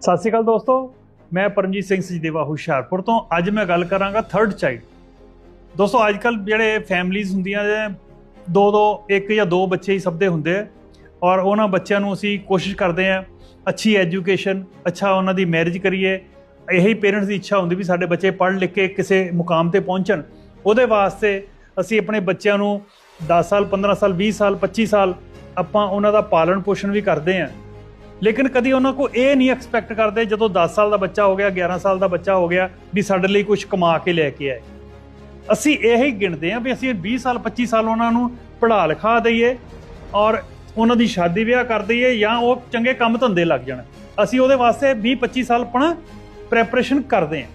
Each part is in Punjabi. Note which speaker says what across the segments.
Speaker 1: ਸਤਿ ਸ਼੍ਰੀ ਅਕਾਲ ਦੋਸਤੋ, ਮੈਂ ਪਰਮਜੀਤ ਸਿੰਘ ਸਜਦੇਵਾ ਹੁਸ਼ਿਆਰਪੁਰ ਤੋਂ। ਅੱਜ ਮੈਂ ਗੱਲ ਕਰਾਂਗਾ ਥਰਡ ਚਾਈਲਡ ਦੋਸਤੋ ਅੱਜ ਕੱਲ ਜਿਹੜੇ ਫੈਮਲੀਆਂ ਹੁੰਦੀਆਂ ਨੇ ਦੋ ਦੋ ਇੱਕ ਜਾਂ ਦੋ ਬੱਚੇ ਹੀ ਸਭ ਦੇ ਹੁੰਦੇ ਆ। ਔਰ ਉਹਨਾਂ ਬੱਚਿਆਂ ਨੂੰ ਅਸੀਂ ਕੋਸ਼ਿਸ਼ ਕਰਦੇ ਆ ਅੱਛੀ ਐਜੂਕੇਸ਼ਨ ਅੱਛਾ ਉਹਨਾਂ ਦੀ ਮੈਰਿਜ ਕਰੀਏ। ਇਹੀ ਪੇਰੈਂਟਸ ਦੀ ਇੱਛਾ ਹੁੰਦੀ ਵੀ ਸਾਡੇ ਬੱਚੇ ਪੜ੍ਹ ਲਿਖ ਕੇ ਕਿਸੇ ਮੁਕਾਮ ਤੇ ਪਹੁੰਚਣ। ਉਹਦੇ ਵਾਸਤੇ ਅਸੀਂ ਆਪਣੇ ਬੱਚਿਆਂ ਨੂੰ 10 ਸਾਲ 15 ਸਾਲ 20 ਸਾਲ 25 ਸਾਲ ਆਪਾਂ ਉਹਨਾਂ ਦਾ ਪਾਲਣ ਪੋਸ਼ਣ ਵੀ ਕਰਦੇ ਆ ਲੇਕਿਨ ਕਦੀ ਉਹਨਾਂ ਕੋ ਇਹ ਨਹੀਂ ਐਕਸਪੈਕਟ ਕਰਦੇ ਜਦੋਂ 10 ਸਾਲ ਦਾ ਬੱਚਾ ਹੋ ਗਿਆ 11 ਸਾਲ ਦਾ ਬੱਚਾ ਹੋ ਗਿਆ, ਵੀ ਸਾਡੇ ਲਈ ਕੁਝ ਕਮਾ ਕੇ ਲੈ ਕੇ ਆਏ। ਅਸੀਂ ਇਹ ਹੀ ਗਿਣਦੇ ਹਾਂ ਵੀ ਅਸੀਂ 20 ਸਾਲ 25 ਸਾਲ ਉਹਨਾਂ ਨੂੰ ਪੜ੍ਹਾ ਲਿਖਾ ਦਈਏ ਔਰ ਉਹਨਾਂ ਦੀ ਸ਼ਾਦੀ ਵਿਆਹ ਕਰ ਦਈਏ ਜਾਂ ਉਹ ਚੰਗੇ ਕੰਮ ਧੰਦੇ ਲੱਗ ਜਾਣ। ਅਸੀਂ ਉਹਦੇ ਵਾਸਤੇ 20 25 ਸਾਲ ਆਪਣਾ ਪ੍ਰੈਪਰੇਸ਼ਨ ਕਰਦੇ ਹਾਂ।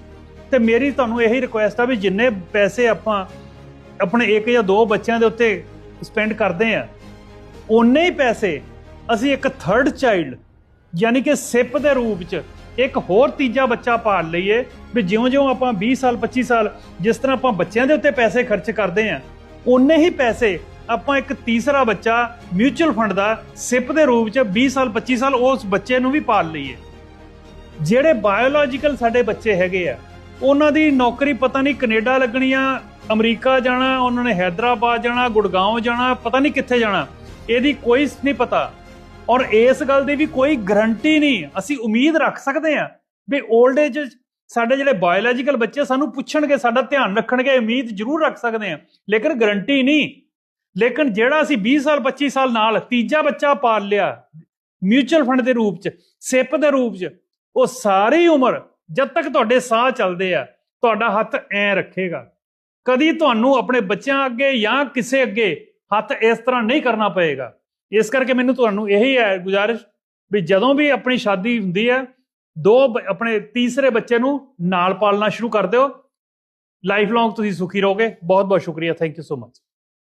Speaker 1: ਤੇ ਮੇਰੀ ਤੁਹਾਨੂੰ ਇਹੀ ਰਿਕੁਐਸਟ ਆ ਵੀ ਜਿੰਨੇ ਪੈਸੇ ਆਪਾਂ ਆਪਣੇ ਇੱਕ ਜਾਂ ਦੋ ਬੱਚਿਆਂ ਦੇ ਉੱਤੇ ਸਪੈਂਡ ਕਰਦੇ ਆ ਉਨੇ ਹੀ ਪੈਸੇ ਅਸੀਂ ਇੱਕ ਥਰਡ ਚਾਈਲਡ ਯਾਨੀ ਕਿ ਸਿਪ ਦੇ ਰੂਪ 'ਚ ਇੱਕ ਹੋਰ ਤੀਜਾ ਬੱਚਾ ਪਾਲ ਲਈਏ ਵੀ ਜਿਉਂ-ਜਿਉਂ ਆਪਾਂ 20 ਸਾਲ 25 ਸਾਲ ਜਿਸ ਤਰ੍ਹਾਂ ਆਪਾਂ ਬੱਚਿਆਂ ਦੇ ਉੱਤੇ ਪੈਸੇ ਖਰਚ ਕਰਦੇ ਆਂ ਉਨੇ ਹੀ ਪੈਸੇ ਆਪਾਂ ਇੱਕ ਤੀਸਰਾ ਬੱਚਾ ਮਿਊਚੁਅਲ ਫੰਡ ਦਾ ਸਿਪ ਦੇ ਰੂਪ 'ਚ 20 ਸਾਲ 25 ਸਾਲ ਉਸ ਬੱਚੇ ਨੂੰ ਵੀ ਪਾਲ ਲਈਏ। ਜਿਹੜੇ ਬਾਇਓਲੋਜੀਕਲ ਸਾਡੇ ਬੱਚੇ ਹੈਗੇ ਆ, ਉਹਨਾਂ ਦੀ ਨੌਕਰੀ ਪਤਾ ਨਹੀਂ ਕੈਨੇਡਾ ਲੱਗਣੀ ਆ ਅਮਰੀਕਾ ਜਾਣਾ, ਉਹਨਾਂ ਨੇ ਹੈਦਰਾਬਾਦ ਜਾਣਾ ਗੁੜਗਾਉਂ ਜਾਣਾ, ਪਤਾ ਨਹੀਂ ਕਿੱਥੇ ਜਾਣਾ, ਇਹਦੀ ਕੋਈ ਨਹੀਂ ਪਤਾ। ਔਰ ਇਸ ਗੱਲ ਦੀ ਵੀ ਕੋਈ ਗਰੰਟੀ ਨਹੀਂ। ਅਸੀਂ ਉਮੀਦ ਰੱਖ ਸਕਦੇ ਹਾਂ ਵੀ 올ਡ ਏਜ ਸਾਡੇ ਜਿਹੜੇ ਬਾਇਓਲੋਜੀਕਲ ਬੱਚੇ ਸਾਨੂੰ ਪੁੱਛਣਗੇ, ਸਾਡਾ ਧਿਆਨ ਰੱਖਣਗੇ, ਉਮੀਦ ਜ਼ਰੂਰ ਰੱਖ ਸਕਦੇ ਹਾਂ। ਲੇਕਿਨ ਗਰੰਟੀ ਨਹੀਂ। ਲੇਕਿਨ ਜਿਹੜਾ ਅਸੀਂ 20 ਸਾਲ 25 ਸਾਲ ਨਾਲ ਤੀਜਾ ਬੱਚਾ ਪਾਲ ਲਿਆ ਮਿਊਚੁਅਲ ਫੰਡ ਦੇ ਰੂਪ ਚ ਸਿਪ ਦੇ ਰੂਪ ਚ, ਉਹ ਸਾਰੀ ਉਮਰ, ਜਦ ਤੱਕ ਤੁਹਾਡੇ ਸਾਹ ਚੱਲਦੇ ਆ, ਤੁਹਾਡਾ ਹੱਥ ਐ ਰੱਖੇਗਾ। ਕਦੀ ਤੁਹਾਨੂੰ ਆਪਣੇ ਬੱਚਿਆਂ ਅੱਗੇ ਜਾਂ ਕਿਸੇ ਅੱਗੇ ਹੱਥ ਇਸ ਤਰ੍ਹਾਂ ਨਹੀਂ ਕਰਨਾ ਪਏਗਾ। ਇਸ ਕਰਕੇ ਮੈਨੂੰ ਤੁਹਾਨੂੰ ਇਹੀ ਹੈ ਗੁਜ਼ਾਰਿਸ਼ ਵੀ ਜਦੋਂ ਵੀ ਆਪਣੀ ਸ਼ਾਦੀ ਹੁੰਦੀ ਹੈ, ਦੋ ਬ- ਆਪਣੇ ਤੀਸਰੇ ਬੱਚੇ ਨੂੰ ਨਾਲ ਪਾਲਣਾ ਸ਼ੁਰੂ ਕਰ ਦਿਓ। ਲਾਈਫ ਲੌਂਗ ਤੁਸੀਂ ਸੁਖੀ ਰਹੋਗੇ। ਬਹੁਤ ਬਹੁਤ ਸ਼ੁਕਰੀਆ। Thank you so much